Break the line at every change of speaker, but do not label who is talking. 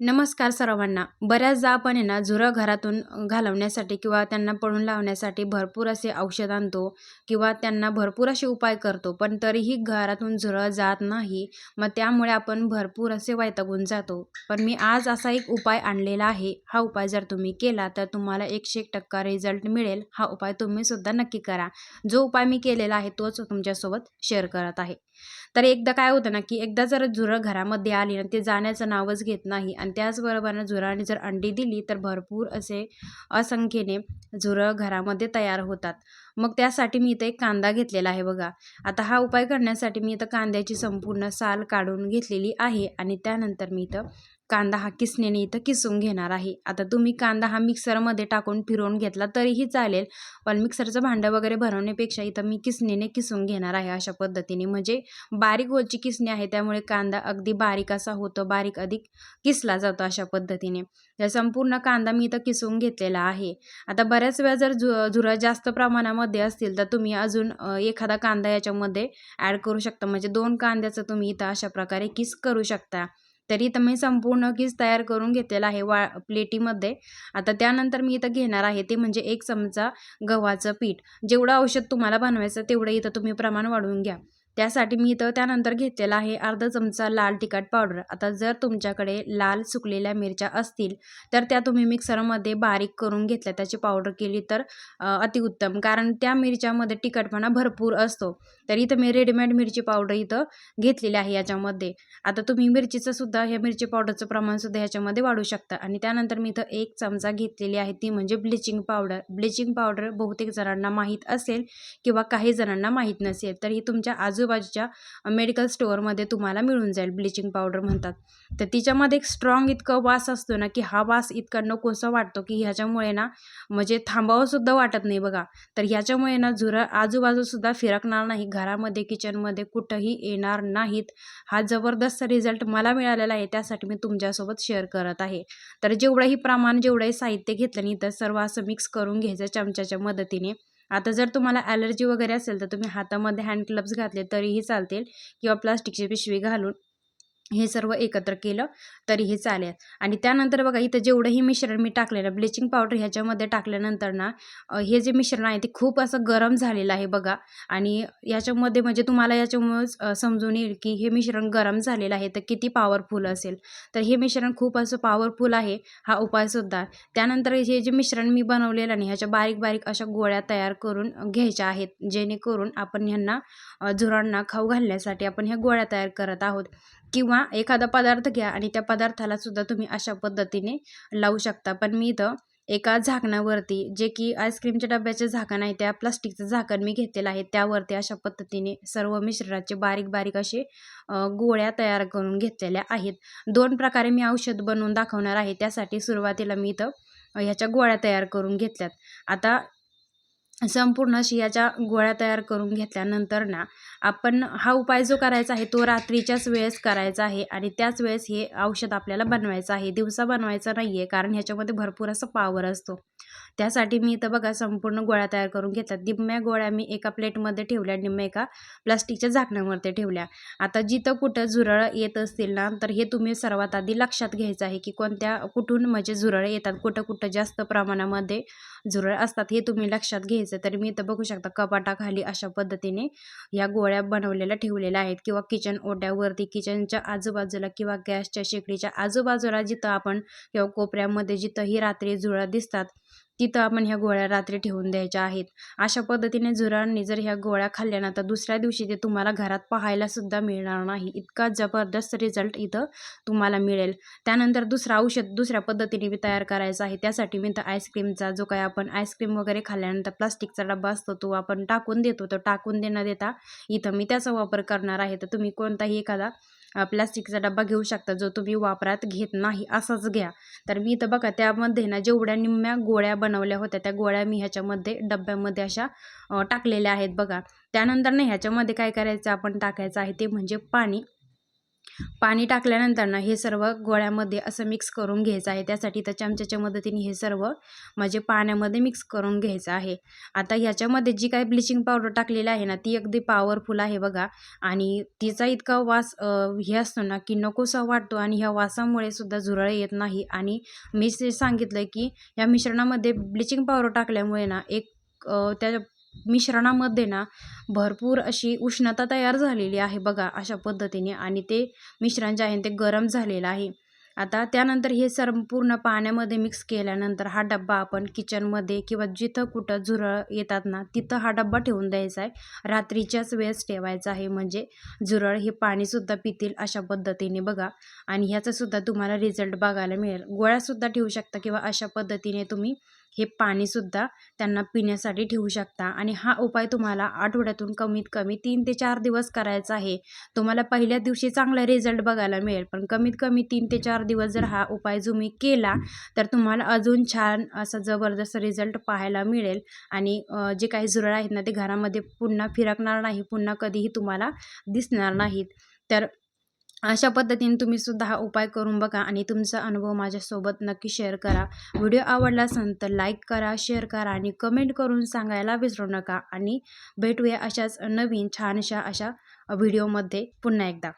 नमस्कार सर्वांना. बऱ्याचदा आपण आहे ना झुरं घरातून घालवण्यासाठी किंवा त्यांना पळून लावण्यासाठी भरपूर असे औषध आणतो किंवा त्यांना भरपूर असे उपाय करतो पण तरीही घरातून झुरं जात नाही. मग त्यामुळे आपण भरपूर असे वैतागून जातो. पण मी आज असा एक उपाय आणलेला आहे. हा उपाय जर तुम्ही केला तर तुम्हाला एकशे एक टक्का रिझल्ट मिळेल. हा उपाय तुम्हीसुद्धा नक्की करा. जो उपाय मी केलेला आहे तोच तुमच्यासोबत शेअर करत आहे. तर एकदा काय होतं ना की एकदा जर झुरं घरामध्ये आली ना ते जाण्याचं नावच घेत नाही आणि त्याचबरोबर झुराने जर अंडी दिली तर भरपूर असे असंख्येने झुरं घरामध्ये तयार होतात. मग त्यासाठी मी इथं एक कांदा घेतलेला आहे बघा. आता हा उपाय करण्यासाठी मी इथं कांद्याची संपूर्ण साल काढून घेतलेली आहे आणि त्यानंतर मी इथं कांदा हा किसण्याने इथं किसून घेणार आहे. आता तुम्ही कांदा हा मिक्सरमध्ये टाकून फिरवून घेतला तरीही चालेल पण मिक्सरचं भांडं वगैरे भरवण्यापेक्षा इथं मी किसणीने किसून घेणार आहे अशा पद्धतीने. म्हणजे बारीक होची किसणी आहे त्यामुळे कांदा अगदी बारीक असा होतो बारीक अधिक किसला जातो अशा पद्धतीने. तर संपूर्ण कांदा मी इथं किसून घेतलेला आहे. आता बऱ्याच वेळा जर झु झुरा जास्त प्रमाणामध्ये असतील तर तुम्ही अजून एखादा कांदा याच्यामध्ये ॲड करू शकता. म्हणजे दोन कांद्याचं तुम्ही इथं अशा प्रकारे किस करू शकता. तरी तर मी संपूर्ण कीस तयार करून घेतलेला आहे वा प्लेटीमध्ये. आता त्यानंतर मी इथं घेणार आहे ते म्हणजे एक चमचा गव्हाचं पीठ. जेवढं औषध तुम्हाला बनवायचं तेवढं इथं तुम्ही प्रमाण वाढवून घ्या. त्यासाठी मी इथं त्यानंतर घेतलेला आहे अर्धा चमचा लाल तिखट पावडर. आता जर तुमच्याकडे लाल सुकलेल्या मिरच्या असतील तर त्या तुम्ही मिक्सरमध्ये बारीक करून घेतल्या. त्याची पावडर केली तर अतिउत्तम. कारण त्या मिरच्यामध्ये तिखटपणा भरपूर असतो. तर इथं मी रेडीमेड मिरची पावडर इथं घेतलेली आहे याच्यामध्ये. आता तुम्ही मिरचीचं सुद्धा ह्या मिरची पावडरचं प्रमाणसुद्धा ह्याच्यामध्ये वाढू शकता. आणि त्यानंतर मी इथं एक चमचा घेतलेली आहे ती म्हणजे ब्लिचिंग पावडर. ब्लिचिंग पावडर बहुतेक जणांना माहीत असेल किंवा काही जणांना माहीत नसेल तर ही तुमच्या आजू आजूबाजूच्या मेडिकल स्टोअरमध्ये तुम्हाला मिळून जाईल. ब्लिचिंग पावडर म्हणतात. तर तिच्यामध्ये एक स्ट्रॉंग इतकं वास असतो ना की हा वास इतका नकोसा वाटतो की ह्याच्यामुळे ना म्हणजे थांबावंसुद्धा वाटत नाही बघा. तर ह्याच्यामुळे ना झुरा आजूबाजूसुद्धा फिरकणार नाही. घरामध्ये किचनमध्ये कुठंही येणार नाहीत. हा जबरदस्त रिझल्ट मला मिळालेला आहे त्यासाठी मी तुमच्यासोबत शेअर करत आहे. तर जेवढंही प्रमाण जेवढंही साहित्य घेतलं नाही तर सर्व असं मिक्स करून घ्यायचं चमच्याच्या मदतीने. आता जर तुम्हाला ॲलर्जी वगैरे असेल तर तुम्ही हातामध्ये हँड घातले तरीही चालतील किंवा प्लास्टिकची पिशवी घालून हे सर्व एकत्र केलं तरीही चालेल. आणि त्यानंतर बघा इथं जेवढंही मिश्रण मी टाकलेलं ब्लिचिंग पावडर ह्याच्यामध्ये टाकल्यानंतर ना हे जे मिश्रण आहे ते खूप असं गरम झालेलं आहे बघा. आणि याच्यामध्ये म्हणजे तुम्हाला याच्यामुळेच समजून येईल की हे मिश्रण गरम झालेलं आहे तर किती पॉवरफुल असेल. तर हे मिश्रण खूप असं पॉवरफुल आहे हा उपायसुद्धा त्यानंतर हे जे मिश्रण मी बनवलेलं नाही ह्याच्या बारीक बारीक अशा गोळ्या तयार करून घ्यायच्या आहेत जेणेकरून आपण ह्यांना झुरांना खाऊ घालण्यासाठी आपण ह्या गोळ्या तयार करत आहोत. किंवा एखादा पदार्थ घ्या आणि त्या पदार्थाला सुद्धा तुम्ही अशा पद्धतीने लावू शकता. पण मी इथं एका झाकणावरती जे की आईस्क्रीमच्या डब्याचे झाकण आहे त्या प्लास्टिकचं झाकण मी घेतलेलं आहे. त्यावरती अशा पद्धतीने सर्व मिश्रणाचे बारीक बारीक असे गोळ्या तयार करून घेतलेल्या आहेत. दोन प्रकारे मी औषध बनवून दाखवणार आहे. त्यासाठी सुरुवातीला मी इथं ह्याच्या गोळ्या तयार करून घेतल्यात. आता संपूर्ण शियाच्या गोळ्या तयार करून घेतल्यानंतर ना आपण हा उपाय जो करायचा आहे तो रात्रीच्याच वेळेस करायचा आहे आणि त्याच वेळेस हे औषध आपल्याला बनवायचं आहे. दिवसा बनवायचं नाही आहे कारण ह्याच्यामध्ये भरपूर असं पावर असतो. त्यासाठी मी इथं बघा संपूर्ण गोळ्या तयार करून घेतल्या. निम्म्या गोळ्या मी एका प्लेटमध्ये ठेवल्या निम्म्या एका प्लास्टिकच्या झाकण्यावरती ठेवल्या. आता जिथं कुठं झुरळ येत असतील ना तर हे तुम्ही सर्वात आधी लक्षात घ्यायचं आहे की कोणत्या कुठून म्हणजे झुरळ येतात कुठं कुठं जास्त प्रमाणामध्ये झुरळ असतात हे तुम्ही लक्षात घ्यायचं. तर मी इथं बघू शकता कपाटाखाली अशा पद्धतीने ह्या गोळ्या बनवलेल्या ठेवलेल्या आहेत किंवा किचन ओट्यावरती किचनच्या आजूबाजूला किंवा गॅसच्या शेकडीच्या आजूबाजूला जिथं आपण किंवा कोपऱ्यामध्ये जिथंही रात्री झुरळ दिसतात तिथं आपण ह्या गोळ्या रात्री ठेवून द्यायच्या आहेत. अशा पद्धतीने झुरांनी जर ह्या गोळ्या खाल्ल्यानंतर दुसऱ्या दिवशी ते तुम्हाला घरात पाहायला सुद्धा मिळणार नाही. इतका जबरदस्त रिझल्ट इथं तुम्हाला मिळेल. त्यानंतर दुसरं औषध दुसऱ्या पद्धतीने मी तयार करायचं आहे. त्यासाठी मी तर आईस्क्रीमचा जो काय आपण आईस्क्रीम वगैरे खाल्ल्यानंतर प्लास्टिकचा डबा असतो तो आपण टाकून देतो. तो टाकून देणं देता इथं मी त्याचा वापर करणार आहे. तर तुम्ही कोणताही एखादा प्लास्टिकचा डब्बा घेऊ शकता जो तुम्ही वापरात घेत नाही असाच घ्या. तर मी इथं बघा त्यामध्ये ना जेवढ्या निम्म्या गोळ्या बनवल्या होत्या त्या गोळ्या मी ह्याच्यामध्ये डब्यामध्ये अशा टाकलेल्या आहेत बघा. त्यानंतर ना ह्याच्यामध्ये काय करायचं आपण टाकायचं आहे ते म्हणजे पाणी. पाणी टाकल्यानंतर ना हे सर्व गोळ्यामध्ये असं मिक्स करून घ्यायचं आहे. त्यासाठी तर चमच्याच्या मदतीने हे सर्व म्हणजे पाण्यामध्ये मिक्स करून घ्यायचं आहे. आता ह्याच्यामध्ये जी काही ब्लिचिंग पावडर टाकलेली आहे ना ती अगदी पॉवरफुल आहे बघा. आणि तिचा इतका वास हे असतो ना की नकोसा वाटतो आणि ह्या वासामुळे सुद्धा झुरळ येत नाही. आणि मी सांगितलं की या मिश्रणामध्ये ब्लिचिंग पावडर टाकल्यामुळे ना एक त्या मिश्रणामध्ये ना भरपूर अशी उष्णता तयार झालेली आहे बघा अशा पद्धतीने आणि ते मिश्रण जे आहे ते गरम झालेलं आहे. आता त्यानंतर हे संपूर्ण पाण्यामध्ये मिक्स केल्यानंतर हा डब्बा आपण किचनमध्ये किंवा जिथं कुठं झुरळ येतात ना तिथं हा डब्बा ठेवून द्यायचा आहे. रात्रीच्याच वेळेस ठेवायचा आहे म्हणजे झुरळ हे पाणीसुद्धा पितील अशा पद्धतीने बघा. आणि ह्याचासुद्धा तुम्हाला रिझल्ट बघायला मिळेल. गोळ्यासुद्धा ठेवू शकता किंवा अशा पद्धतीने तुम्ही हे पाणीसुद्धा त्यांना पिण्यासाठी ठेवू शकता. आणि हा उपाय तुम्हाला आठवड्यातून कमीत कमी तीन ते चार दिवस करायचा आहे. तुम्हाला पहिल्या दिवशी चांगला रिझल्ट बघायला मिळेल. पण कमीत कमी तीन ते चार दिवस जर हा उपाय तुम्ही केला तर तुम्हाला अजून छान असा जबरदस्त रिझल्ट पाहायला मिळेल. आणि जे काही झुरळ आहेत ना ते घरामध्ये पुन्हा फिरकणार नाही पुन्हा कधीही तुम्हाला दिसणार नाहीत. तर अशा पद्धतीने तुम्ही सुद्धा हा उपाय करून बघा आणि तुमचा अनुभव माझ्यासोबत नक्की शेअर करा. व्हिडिओ आवडला असेल तर लाईक करा शेअर करा आणि कमेंट करून सांगायला विसरू नका. आणि भेटूया अशाच नवीन छानशा अशा व्हिडिओमध्ये पुन्हा एकदा.